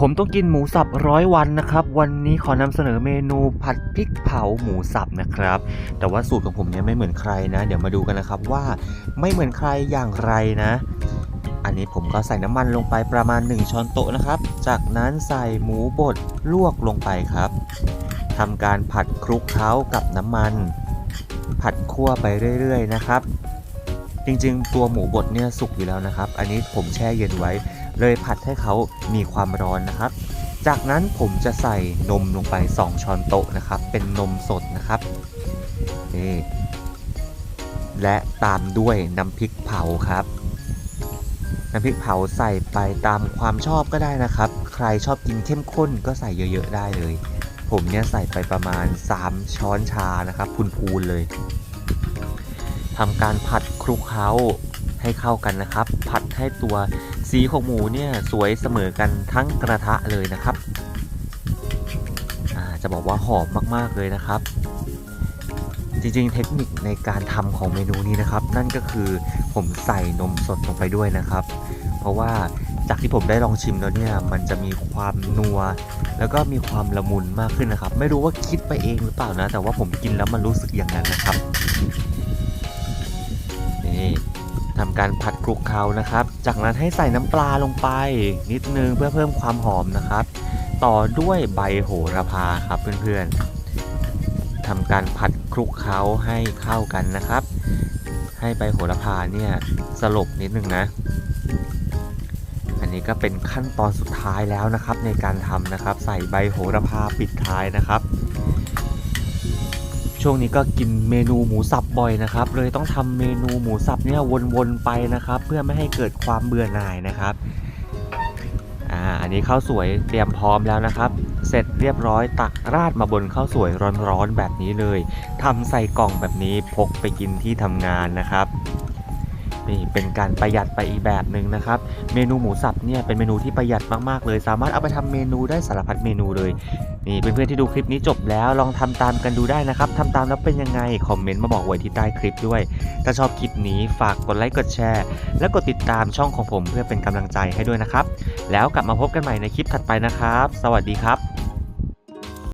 ผมต้องกินหมูสับร้อยวันนะครับ วันนี้ขอนำเสนอเมนูผัดพริกเผาหมูสับนะครับ แต่ว่าสูตรของผมเนี่ยไม่เหมือนใครนะ เดี๋ยวมาดูกันนะครับว่าไม่เหมือนใครอย่างไรนะ อันนี้ผมก็ใส่น้ำมันลงไปประมาณ 1 ช้อนโต๊ะนะครับ จากนั้นใส่หมูบดลวกลงไปครับทำการผัดคลุกเคล้ากับน้ำมัน ผัดคั่วไปเรื่อยๆนะครับ จริงๆ ตัวหมูบดเนี่ยสุกอยู่แล้วนะครับ อันนี้ผมแช่เย็นไว้ เลยผัดให้เขามีความร้อนนะครับ จากนั้นผมจะใส่นมลงไป 2 ช้อนโต๊ะนะครับ เป็นนมสดนะครับนี่และตามด้วยน้ำพริกเผาครับ น้ำพริกเผาใส่ไปตามความชอบก็ได้นะครับ ใครชอบกินเข้มข้นก็ใส่เยอะๆได้เลย ผมเนี่ยใส่ไปประมาณ 3 ช้อนชานะครับพูนๆเลยทำการผัดคลุกเคล้าให้เข้ากันนะครับ ผัดให้ตัว สีของหมูเนี่ยสวยเสมอกันทั้งกระทะเลยนะครับจะบอกว่าหอมมากๆเลยนะครับ จริงๆ เทคนิคในการทำของเมนูนี้นะครับ นั่นก็คือผมใส่นมสดลงไปด้วยนะครับ เพราะว่าจากที่ผมได้ลองชิมแล้วเนี่ยมันจะมีความนัว แล้วก็มีความละมุนมากขึ้นนะครับ ไม่รู้ว่าคิดไปเองหรือเปล่านะ แต่ว่าผมกินแล้วมันรู้สึกอย่างนั้นนะครับนี่ ทำการผัดคลุกเคล้านะครับ จากนั้นให้ใส่น้ำปลาลงไป นิดนึงเพื่อเพิ่มความหอมนะครับ ต่อด้วยใบโหระพาครับเพื่อนๆทำการผัดคลุกเคล้าให้เข้ากันนะครับ ให้ใบโหระพาเนี่ยสลบนิดนึงนะ อันนี้ก็เป็นขั้นตอนสุดท้ายแล้วนะครับ ในการทำนะครับ ใส่ใบโหระพาปิดท้ายนะครับ ช่วงนี้ก็กินเมนูหมูสับบ่อยนะครับ เลยต้องทำเมนูหมูสับเนี่ยวนๆไปนะครับ เพื่อไม่ให้เกิดความเบื่อหน่ายนะครับอ่าอันนี้ข้าวสวยเตรียมพร้อมแล้วนะครับ เสร็จเรียบร้อยตักราดมาบนข้าวสวยร้อนๆแบบนี้เลยทำใส่กล่องแบบนี้พกไปกินที่ทำงานนะครับ นี่เป็นการประหยัดไปอีกแบบหนึ่งนะครับ เมนูหมูสับเนี่ยเป็นเมนูที่ประหยัดมากๆเลย สามารถเอาไปทำเมนูได้สารพัดเมนูเลย นี่เพื่อนๆที่ดูคลิปนี้จบแล้วลองทำตามกันดูได้นะครับทำตามแล้วเป็นยังไงคอมเมนต์มาบอกไว้ที่ใต้คลิปด้วย ถ้าชอบคลิปนี้ฝากกดไลค์กดแชร์ และกดติดตามช่องของผมเพื่อเป็นกำลังใจให้ด้วยนะครับ แล้วกลับมาพบกันใหม่ในคลิปถัดไปนะครับ สวัสดีครับ